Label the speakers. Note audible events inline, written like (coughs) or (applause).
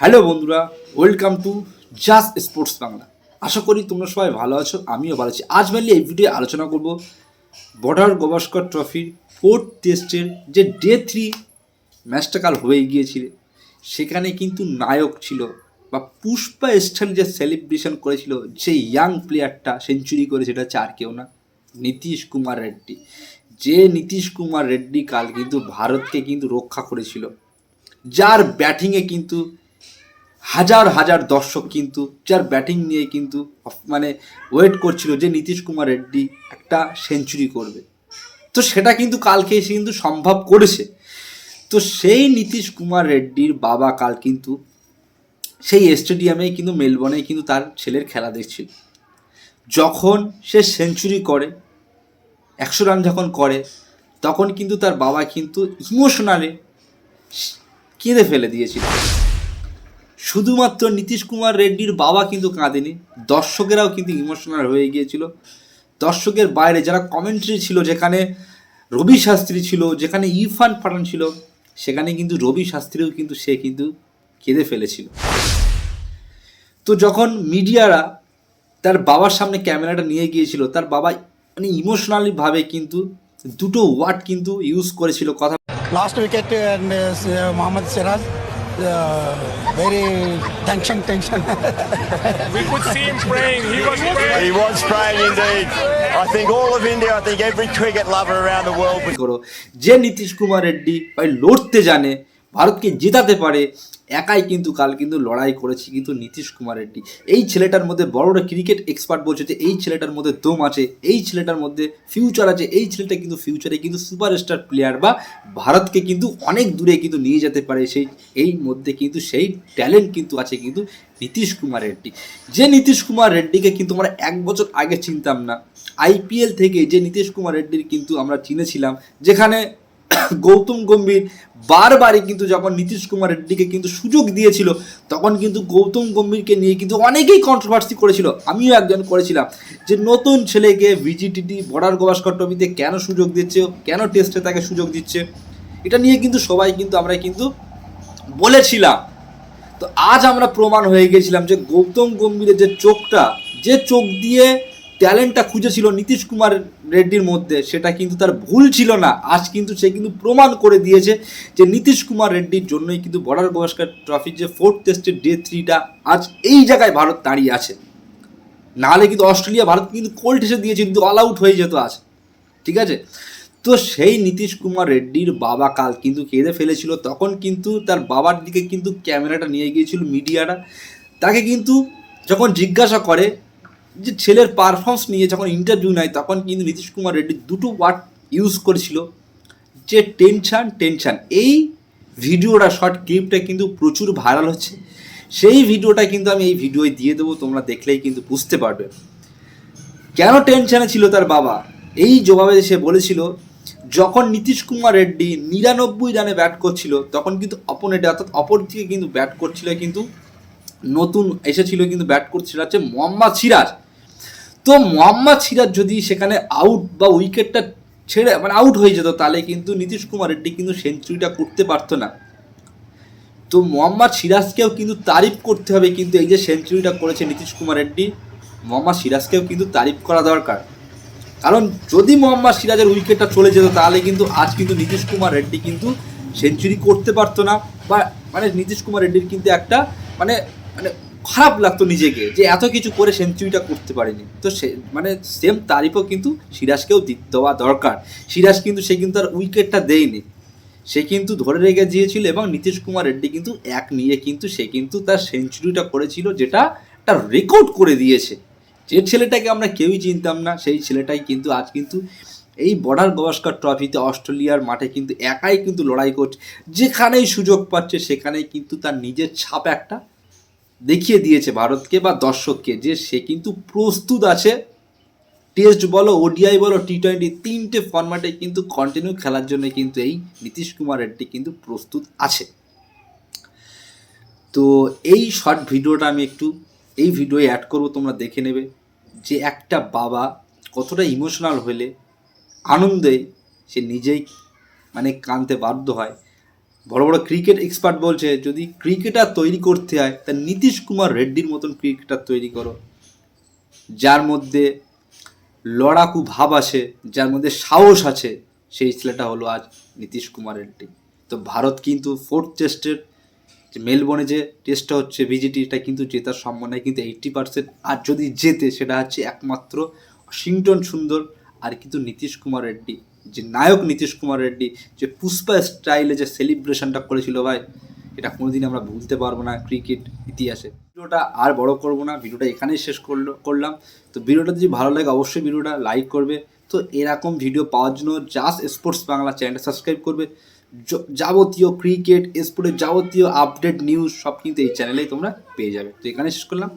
Speaker 1: Hello বন্ধুরা, welcome to just sports Bangla. আশা করি তোমরা সবাই ভালো আছো, আমিও ভালো আছি। আজ মেনলি এই ভিডিও আলোচনা করব বর্ডার গভাস্কর ট্রফির ফোর্থ টেস্টের যে ডে থ্রি ম্যাচটা কাল হয়ে গিয়েছিল, সেখানে কিন্তু নায়ক ছিল বা পুষ্পা স্টাইল যে সেলিব্রেশন করেছিল যে ইয়াং প্লেয়ারটা সেঞ্চুরি করে, সেটা আর কেউ না, নীতিশ কুমার রেড্ডি। যে নীতিশ কুমার রেড্ডি কাল কিন্তু ভারতকে কিন্তু রক্ষা করেছিল, যার ব্যাটিংয়ে কিন্তু হাজার হাজার দর্শক কিন্তু, যার ব্যাটিং নিয়ে কিন্তু মানে ওয়েট করছিল যে নীতিশ কুমার রেড্ডি একটা সেঞ্চুরি করবে। তো সেটা কিন্তু কালকে এসে কিন্তু সম্ভব করেছে। তো সেই নীতিশ কুমার রেড্ডির বাবা কাল কিন্তু সেই স্টেডিয়ামে কিন্তু মেলবোর্নে কিন্তু তার ছেলের খেলা দেখছিল। যখন সে সেঞ্চুরি করে, একশো রান যখন করে, তখন কিন্তু তার বাবা কিন্তু ইমোশনালে কেঁদে ফেলে দিয়েছিল। শুধুমাত্র নীতিশ কুমার রেড্ডির বাবা কিন্তু কাঁদেনি। দর্শকেরাও কিন্তু ইমোশনাল হয়ে গিয়েছিল। দর্শকের বাইরে যারা কমেন্ট্রি ছিল যেখানে রবি শাস্ত্রী ছিল যেখানে ইরফান পাঠান ছিল সেখানে কিন্তু রবি শাস্ত্রীও কিন্তু সে কিন্তু কেঁদে ফেলেছিল। তো যখন মিডিয়ারা তার বাবার সামনে ক্যামেরাটা নিয়ে গিয়েছিল তার বাবা মানে ইমোশনালিভাবে কিন্তু দুটো ওয়ার্ড কিন্তু ইউজ করেছিল। কথা
Speaker 2: last Mohammad Siraj, uh, very tension, tension.
Speaker 3: We could see him praying. He was praying.
Speaker 4: He was praying indeed. I think all of India, I think every cricket lover around the world
Speaker 1: যে নীতিশ কুমার রেড্ডি ভাই লড়তে জানে ভারতকে জেতাতে পারে, একাই কিন্তু কাল কিন্তু লড়াই করেছে কিন্তু নীতিশ কুমার রেড্ডি। এই ছেলেটার মধ্যে বড় বড় ক্রিকেট এক্সপার্ট বলছে যে, এই ছেলেটার মধ্যে দম আছে, এই ছেলেটার মধ্যে ফিউচার আছে, এই ছেলেটা কিন্তু ফিউচারে কিন্তু সুপারস্টার প্লেয়ার বা ভারতকে কিন্তু অনেক দূরে কিন্তু নিয়ে যেতে পারে, সেই, এই মধ্যে কিন্তু সেই ট্যালেন্ট কিন্তু আছে কিন্তু নীতিশ কুমার রেড্ডি। যে নীতিশ কুমার রেড্ডিকে কিন্তু আমরা এক বছর আগে চিনতাম না। আইপিএল থেকে যে নীতিশ কুমার রেড্ডির কিন্তু আমরা চিনেছিলাম, যেখানে (coughs) গৌতম গম্ভীর বারবারই কিন্তু যখন নীতিশ কুমার রেড্ডিকে কিন্তু সুযোগ দিয়েছিল, তখন কিন্তু গৌতম গম্ভীরকে নিয়ে কিন্তু অনেকেই কন্ট্রোভার্সি করেছিল। আমিও একজন করেছিলাম যে নতুন ছেলেকে ভিজিটিটি বর্ডার গভাস্কর ট্রফিতে কেন সুযোগ দিচ্ছে, কেন টেস্টে তাকে সুযোগ দিচ্ছে, এটা নিয়ে কিন্তু সবাই কিন্তু আমরা কিন্তু বলেছিলাম। তো আজ আমরা প্রমাণ হয়ে গেছিলাম যে গৌতম গম্ভীরের যে চোখটা, যে চোখ দিয়ে ট্যালেন্টটা খুঁজেছিল নীতিশ কুমার রেড্ডির মধ্যে, সেটা কিন্তু তার ভুল ছিল না। আজ কিন্তু সে কিন্তু প্রমাণ করে দিয়েছে যে নীতিশ কুমার রেড্ডির জন্যই কিন্তু বর্ডার গভাস্কর ট্রফির যে ফোর্থ টেস্টের ডে থ্রিটা আজ এই জায়গায় ভারত দাঁড়িয়ে আছে। নাহলে কিন্তু অস্ট্রেলিয়া, ভারত কিন্তু কোল্ড এসে দিয়েছে, কিন্তু অল আউট হয়ে যেত আজ। ঠিক আছে? তো সেই নীতিশ কুমার রেড্ডির বাবা কাল কিন্তু কেঁদে ফেলেছিল, তখন কিন্তু তার বাবার দিকে কিন্তু ক্যামেরাটা নিয়ে গিয়েছিল মিডিয়াটা। তাকে কিন্তু যখন জিজ্ঞাসা করে যে ছেলের পারফরমেন্স নিয়ে যখন ইন্টারভিউ নেয়, তখন কিন্তু নীতিশ কুমার রেড্ডি দুটো ওয়ার্ড ইউজ করেছিল, যে টেনশান টেনশান এই ভিডিওটা শর্ট ক্লিপটা কিন্তু প্রচুর ভাইরাল হচ্ছে। সেই ভিডিওটা কিন্তু আমি এই ভিডিওয় দিয়ে দেবো, তোমরা দেখলেই কিন্তু বুঝতে পারবে। কেন টেনশানে ছিল তার বাবা? এই জবাবে সে বলেছিল, যখন নীতিশ কুমার রেড্ডি নিরানব্বই রানে ব্যাট করছিল, তখন কিন্তু অপোনেটে অর্থাৎ অপর দিকে কিন্তু ব্যাট করছিল, কিন্তু নতুন এসেছিল, কিন্তু ব্যাট করছিল, হচ্ছে মোহাম্মদ সিরাজ। তো মোহাম্মদ সিরাজ যদি সেখানে আউট বা উইকেটটা ছেড়ে মানে আউট হয়ে যেত, তাহলে কিন্তু নীতিশ কুমার রেড্ডি কিন্তু সেঞ্চুরিটা করতে পারতো না। তো মোহাম্মদ সিরাজকেও কিন্তু তারিফ করতে হবে, কিন্তু এই যে সেঞ্চুরিটা করেছে নীতিশ কুমার রেড্ডি মোহাম্মদ সিরাজকেও কিন্তু তারিফ করা দরকার। কারণ যদি মোহাম্মদ সিরাজের উইকেটটা চলে যেত, তাহলে কিন্তু আজ কিন্তু নীতিশ কুমার রেড্ডি কিন্তু সেঞ্চুরি করতে পারতো না, বা মানে নীতিশ কুমার রেড্ডির কিন্তু একটা মানে মানে খারাপ লাগতো নিজেকে যে এত কিছু করে সেঞ্চুরিটা করতে পারেনি। তো সে মানে সেম তারিফও কিন্তু সিরাজকেও দেওয়া দরকার। সিরাজ কিন্তু, সে কিন্তু আর উইকেটটা দেয়নি। সে কিন্তু ধরে রেখে দিয়েছিল এবং নীতিশ কুমার রেড্ডি কিন্তু এক নিয়ে কিন্তু সে কিন্তু তার সেঞ্চুরিটা করেছিল যেটা একটা রেকর্ড করে দিয়েছে। যে ছেলেটাকে আমরা কেউই চিনতাম না, সেই ছেলেটাই কিন্তু আজ কিন্তু এই বর্ডার গভাস্কর ট্রফিতে অস্ট্রেলিয়ার মাঠে কিন্তু একাই কিন্তু লড়াই করছে। যেখানেই সুযোগ পাচ্ছে সেখানেই কিন্তু তার নিজের ছাপ একটা দেখিয়ে দিয়েছে ভারতকে বা দর্শককে যে সে কিন্তু প্রস্তুত আছে। টেস্ট বলো ওডিআই বলো টি টোয়েন্টি তিনটে ফরম্যাটে কিন্তু কন্টিনিউ খেলার জন্য কিন্তু এই নীতিশ কুমার রেড্ডি কিন্তু প্রস্তুত আছে। তো এই শর্ট ভিডিওটা আমি একটু, এই ভিডিওয়ে অ্যাড করব, তোমরা দেখে নেবে যে একটা বাবা কতটা ইমোশনাল হলে আনন্দে সে নিজেই মানে কানতে বাধ্য হয়। বড় বড় ক্রিকেট এক্সপার্ট বলছে, যদি ক্রিকেটার তৈরি করতে হয়, তা নীতিশ কুমার রেড্ডির মতন ক্রিকেটার তৈরি করো। যার মধ্যে লড়াকু ভাব আছে যার মধ্যে সাহস আছে, সেই ছেলেটা হলো আজ নীতিশ কুমার রেড্ডি তো ভারত কিন্তু ফোর্থ টেস্টের যে মেলবোর্নে যে টেস্টটা হচ্ছে ভিজিটি এটা কিন্তু জেতার সম্ভাবনা কিন্তু এইট্টি পার্সেন্ট আর যদি জেতে, সেটা হচ্ছে একমাত্র ওয়াশিংটন সুন্দর, আর কিন্তু নীতিশ কুমার রেড্ডি। যে নায়ক নীতিশ কুমার রেড্ডি, যে পুষ্পা স্টাইলে যে সেলিব্রেশনটা করেছিল ভাই, এটা কোনোদিন আমরা ভুলতে পারব না ক্রিকেট ইতিহাসে। ভিডিওটা আর বড় করব না, ভিডিওটা এখানেই শেষ করল, করলাম। তো ভিডিওটা যদি ভালো লাগে অবশ্যই ভিডিওটা লাইক করবে। তো এরকম ভিডিও পাওয়ার জন্য জাস্ট স্পোর্টস বাংলা চ্যানেলটা সাবস্ক্রাইব করবে। যাবতীয় ক্রিকেট স্পোর্টের যাবতীয় আপডেট, নিউজ সব কিন্তু এই চ্যানেলেই তোমরা পেয়ে যাবে। তো এখানে শেষ করলাম।